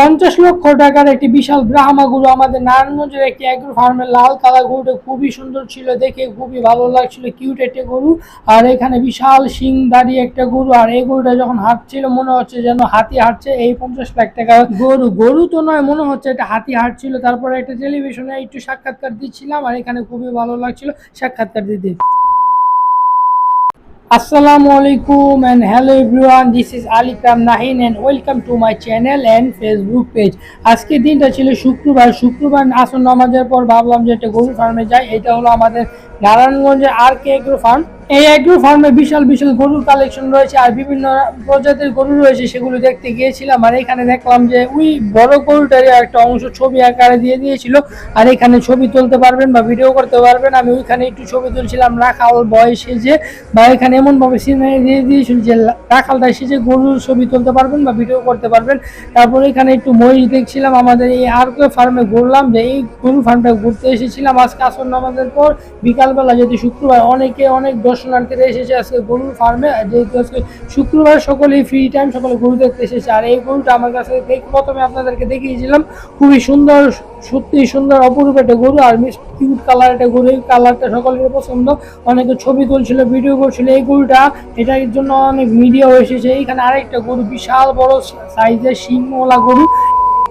পঞ্চাশ লক্ষ টাকার একটি বিশাল ব্রাহ্মা গরু আমাদের নারায়ণগঞ্জের একটি অ্যাগ্রো ফার্মের লাল কালার গরুটা খুবই সুন্দর ছিল, দেখে খুবই ভালো লাগছিল। কিউট একটা গরু। আর এখানে বিশাল শিং দাঁড়িয়ে একটা গরু। আর এই গরুটা যখন হাঁটছিল, মনে হচ্ছে যেন হাতি হাঁটছে। এই পঞ্চাশ লাখ টাকা গরু। গরু তো নয়, মনে হচ্ছে এটা হাতি হাঁটছিল। তারপরে একটা টেলিভিশনে একটু সাক্ষাৎকার দিচ্ছিলাম। আর এখানে খুবই ভালো লাগছিল। সাক্ষাৎকার দিতে আসসালামু আলাইকুম and hello everyone this is আলিকাম Nahin and welcome to my channel and Facebook page আজকের দিনটা ছিল শুক্রবার। শুক্রবার আসন আমাদের পর ভাবলাম যে একটা গরু ফার্মে যাই। এটা হলো আমাদের নারায়ণগঞ্জের আর কে এগ্রো ফার্ম? এই এগ্রো ফার্মে বিশাল বিশাল গরুর কালেকশন রয়েছে আর বিভিন্ন প্রজাতির গরু রয়েছে, সেগুলো দেখতে গিয়েছিলাম। আর এখানে দেখলাম যে ওই বড় গরুটারই একটা অংশ ছবি আকারে দিয়ে দিয়েছিল। আর এখানে ছবি তুলতে পারবেন বা ভিডিও করতে পারবেন। আমি ওইখানে একটু ছবি তুলছিলাম রাখাল বয়সে যে, বা এখানে এমনভাবে সিনারি দিয়ে দিয়েছিল যে রাখালটা এসেছে গরুর ছবি তুলতে পারবেন বা ভিডিও করতে পারবেন। তারপরে এখানে একটু মহিষ দেখছিলাম, আমাদের এই আর কে ফার্মে ঘুরলাম। যে এই গরু ফার্মটা ঘুরতে এসেছিলাম। আজকে আসর আমাদের পর বিকালবেলা যেহেতু শুক্রবার, অনেকে অনেক দর্শনার্থীরা এসেছে আজকে গরুর ফার্মে যেহেতু আজকে শুক্রবার সকলেই ফ্রি টাইম সকলে গরু দেখতে এসেছে। আর এই গরুটা আমার কাছে দেখ- প্রথমে আপনাদেরকে দেখিয়েছিলাম, খুবই সুন্দর, সত্যি সুন্দর, অপরূপ একটা গরু। আর কিউট কালার একটা গরু, এই কালারটা সকলের পছন্দ। অনেকে ছবি তুলছিল ভিডিও করছিল, এই গরুটা এটার জন্য অনেক মিডিয়াও এসেছে। এইখানে আরেকটা গরু, বিশাল বড় সাইজের শিংওয়ালা গরু।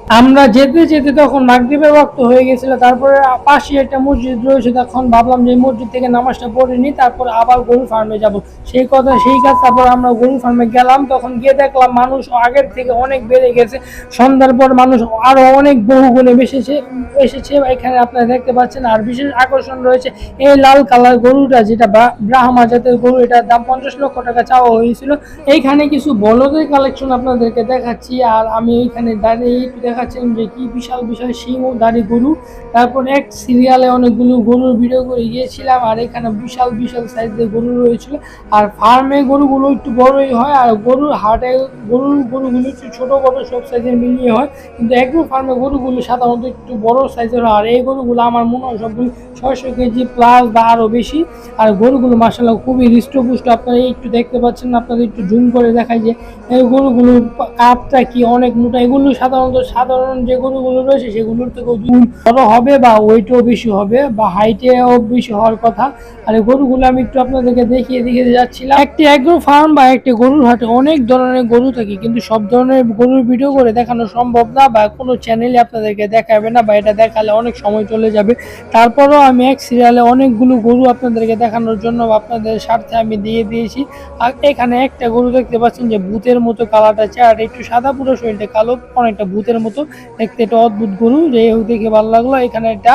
আমরা যেতে যেতে তখন মাগরিবের ওয়াক্ত হয়ে গেছিল, তারপরে পাশে একটা মসজিদ রয়েছে, তখন ভাবলাম যে মসজিদ থেকে নামাজটা পড়ে নিই, তারপর আবার গরু ফার্মে যাব। সেই কথা, সেই কাজ, তারপর আমরা গরু ফার্মে গেলাম, তখন গিয়ে দেখলাম মানুষ আগের থেকে অনেক বেড়ে গেছে। সন্ধ্যার পর মানুষ আরও অনেক বহু গুণে বেসেছে এসেছে, এখানে আপনারা দেখতে পাচ্ছেন, আর বিশেষ আকর্ষণ রয়েছে এই লাল কালার গরুটা, যেটা ব্রা- ব্রাহ্মা জাতের গরু, এটার দাম পঞ্চাশ লক্ষ টাকা চাওয়া হয়েছিল। এইখানে কিছু বলদের কালেকশন আপনাদেরকে দেখাচ্ছি, আর আমি এইখানে দাঁড়িয়ে একটু দেখাচ্ছেন যে কি বিশাল বিশাল সিং ও দাড়ি গরু। তারপর এক সিরিয়ালে অনেকগুলো গরুর ভিডিও করে গিয়েছিলাম, আর এখানে বিশাল বিশাল সাইজের গরু রয়েছিল। আর ফার্মে গরুগুলো একটু বড়ই হয়, আর গরুর হাটে গরুর গরুগুলো একটু ছোট, বড় সব সাইজের মিলিয়ে হয়। কিন্তু এগ্রো ফার্মে গরুগুলো সাধারণত একটু বড় সাইজের হয়, আর এই গরুগুলো আমার মনে হয় সবগুলো ছয়শো কেজি প্লাস বা আরও বেশি। আর গরুগুলো মাসাল্লাহ খুবই হৃষ্টপুষ্ট। আপনারা একটু দেখতে পাচ্ছেন, আপনাদের একটু জুম করে দেখায় যে এই গরুগুলো কাপটা কি অনেক মোটা? এগুলো সাধারণত সাধারণ যে গরুগুলো রয়েছে, সেগুলোর থেকে দুগুণ বড় হবে বা ওয়েটও বেশি হবে বা হাইটেও বেশি হওয়ার কথা। আর গরুগুলো আমি একটু আপনাদেরকে দেখিয়ে দেখিয়ে যাচ্ছিলাম। একটি অ্যাগ্রো ফার্ম বা একটি গরুর হাটে অনেক ধরনের গরু থাকে, কিন্তু সব ধরনের গরুর ভিডিও করে দেখানো সম্ভব না বা কোনো চ্যানেলে আপনাদেরকে দেখাবে না বা এটা দেখালে অনেক সময় চলে যাবে। তারপরও আমি এক সিরিয়ালে অনেকগুলো গরু আপনাদেরকে দেখানোর জন্য আপনাদের স্বার্থে আমি দিয়ে দিয়েছি। আর এখানে একটা গরু দেখতে পাচ্ছেন যে ভূতের মতো কালারটা চেহারাটা একটু সাদা পুরো শরীরটা, কালো অনেকটা ভূতের মতো দেখতে একটা অদ্ভুত গরু, যে দেখে ভালো লাগল। এখানে একটা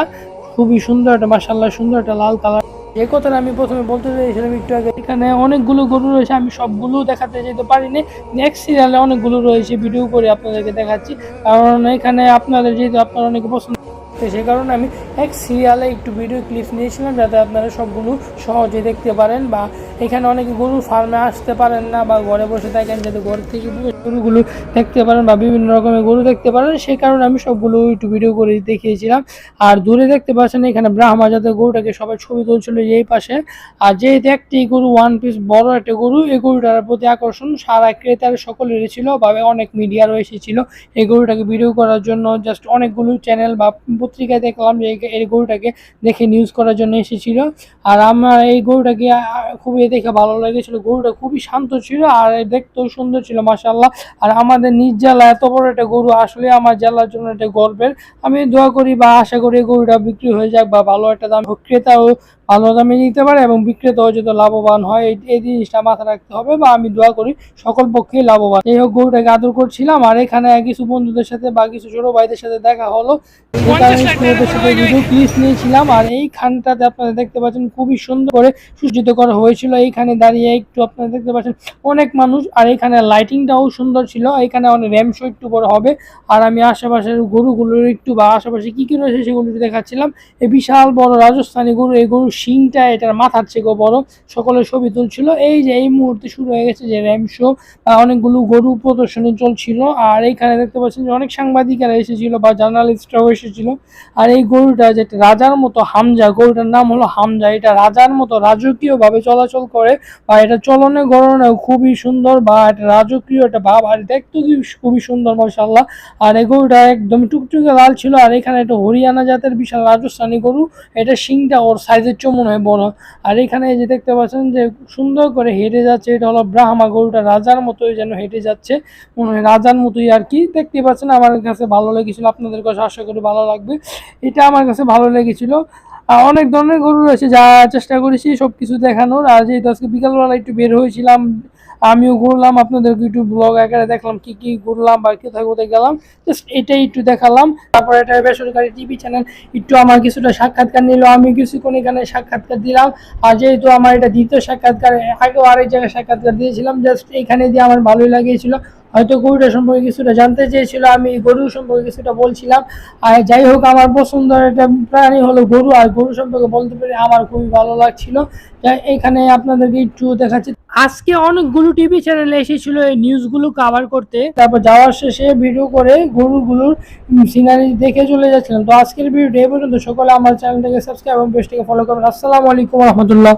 খুবই সুন্দর একটা মাসাল্লাহ সুন্দর একটা লাল কালার। যে কথাটা আমি প্রথমে বলতে চাইছিলাম একটু আগে, এখানে অনেকগুলো গরু রয়েছে, আমি সবগুলো দেখাতে যেতে পারিনি। নেক্সট সিরিয়ালে অনেকগুলো রয়েছে ভিডিও করে আপনাদেরকে দেখাচ্ছি। কারণ এখানে আপনাদের যেহেতু আপনার অনেকে পছন্দ তো সেই কারণে আমি এক সিরিয়ালে একটু ভিডিও ক্লিপ নিয়েছিলাম যাতে আপনারা সবগুলো সহজে দেখতে পারেন বা এখানে অনেকে গরুর ফার্মে আসতে পারেন না বা ঘরে বসে থাকেন যাতে ঘর থেকে গরুগুলো দেখতে পারেন বা বিভিন্ন রকমের গরু দেখতে পারেন। সেই কারণে আমি সবগুলো একটু ভিডিও করে দেখিয়েছিলাম। আর দূরে দেখতে পাচ্ছেন এখানে ব্রাহ্মা জাতের গরুটাকে সবাই ছবি তুলছিল এই পাশে। আর যেহেতু একটি গরু ওয়ান পিস বড় একটা গরু, এই গরুটার প্রতি আকর্ষণ সারা ক্রেতার সকলেরই ছিল বা অনেক মিডিয়ারও এসেছিল। এই গরুটাকে ভিডিও করার জন্য জাস্ট অনেকগুলো চ্যানেল বা পত্রিকায় দেখলাম যে এই- গরুটাকে দেখে নিউজ করার জন্য এসেছিল। আর আমার এই গরুটাকে খুবই দেখে ভালো লেগেছিল। গরুটা খুবই শান্ত ছিল আর দেখতেও সুন্দর ছিল মাসাল্লাহ আর আমাদের নিজ জেলা এত বড় একটা গরু আসলে আমার জেলার জন্য একটা গর্বের। আমি দোয়া করি বা আশা করি এই গরুটা বিক্রি হয়ে যাক বা ভালো একটা দাম ক্রেতাও ভালো দামে নিতে পারে এবং বিক্রেতাও যাতে লাভবান হয়, এই- এই জিনিসটা মাথায় রাখতে হবে বা আমি দোয়া করি সকল পক্ষেই লাভবান। এই হোক, গরুটাকে আদর করছিলাম। আর এখানে কিছু বন্ধুদের সাথে বা কিছু ছোট ভাইদের সাথে দেখা হলো। ওদের সাথে ভিডিও ক্লিপ নিয়েছিলাম। আর এই খানটাতে আপনারা দেখতে পাচ্ছেন খুবই সুন্দর করে সজ্জিত করা হয়েছিল। এইখানে দাঁড়িয়ে একটু আপনারা দেখতে পাচ্ছেন অনেক মানুষ আর এখানে লাইটিংটাও সুন্দর ছিল। এখানে অনেক র্যাম শো একটু বড় হবে। আর আমি আশেপাশের গরুগুলোর একটু বা আশেপাশে কি কি রয়েছে সেগুলো দেখাচ্ছিলাম। এই বিশাল বড় রাজস্থানী গরু এই গরুর শিংটা এটার মাথার চেয়েও বড় সকলের ছবি তুলছিল। এই যে এই মুহূর্তে শুরু হয়ে গেছে যে র্যাম শো অনেকগুলো গরু প্রদর্শনী চলছিল। আর এইখানে দেখতে পাচ্ছেন যে অনেক সাংবাদিকেরা এসেছিল বা জার্নালিস্টরাও এসেছিল। আর এই গরুটা যেটা রাজার মতো হামজা, গরুটার নাম হলো হামজা। এটা রাজার মতো রাজকীয় ভাবে চলাচল করে বা এটা চলনে গড়নে খুবই সুন্দর বা এটা রাজকীয় একটা ভাব। আর দেখতে খুবই সুন্দর, মাশাআল্লাহ। আর এই গরুটা একদম টুকটুকে লাল ছিল আর এখানে একটা হরিয়ানা জাতের বিশাল রাজস্থানী গরু। এটা শিংটা ওর সাইজের চেয়ে মনে হয় বড়। আর এখানে যে দেখতে পাচ্ছেন যে সুন্দর করে হেঁটে যাচ্ছে, এটা হলো ব্রাহ্মা গরুটা। রাজার মতোই যেন হেঁটে যাচ্ছে, মনে হয় রাজার মতোই আর কি। দেখতে পাচ্ছেন আমার কাছে ভালো লেগেছিল, আপনাদের কাছে আশা করি ভালো লাগবে। এটা আমার কাছে ভালো লেগেছিল। অনেক ধরনের গরু রয়েছে, যা চেষ্টা করেছি সব কিছু দেখানোর আর যেহেতু আজকে বিকালবেলা একটু বের হয়েছিলাম, আমিও ঘুরলাম, আপনাদেরকে একটু ব্লগ আকারে দেখলাম, কি কি ঘুরলাম বা কোথায় কোথায় গেলাম। জাস্ট এটাই একটু দেখালাম। তারপরে এটা বেসরকারি টিভি চ্যানেল একটু আমার কিছুটা সাক্ষাৎকার নিল, আমি কিছুক্ষণ এখানে সাক্ষাৎকার দিলাম। আর যেহেতু আমার এটা দ্বিতীয় সাক্ষাৎকার, আগেও আরেক জায়গায় সাক্ষাৎকার দিয়েছিলাম জাস্ট এখানে দিয়ে আমার ভালোই লাগিয়েছিল। হয়তো গরুটা সম্পর্কে কিছুটা জানতে চেয়েছিল, আমি গরু সম্পর্কে কিছুটা বলছিলাম। আর যাই হোক, আমার পছন্দের একটা প্রাণী হলো গরু, আর গরু সম্পর্কে বলতে পেরে আমার খুবই ভালো লাগছিল। এখানে আপনাদেরকে একটু দেখাচ্ছি। আজকে অনেকগুলো টিভি চ্যানেলে এসেছিল এই নিউজগুলো কভার করতে। তারপর যাওয়ার শেষে ভিডিও করে গরুগুলোর সিনারি দেখে চলে যাচ্ছিলাম। তো আজকের ভিডিওটা এই পর্যন্ত। সকলে আমার চ্যানেলটাকে সাবস্ক্রাইব এবং পেজটাকে ফলো করবেন। আসসালামু আলাইকুম রহমতুল্লাহ।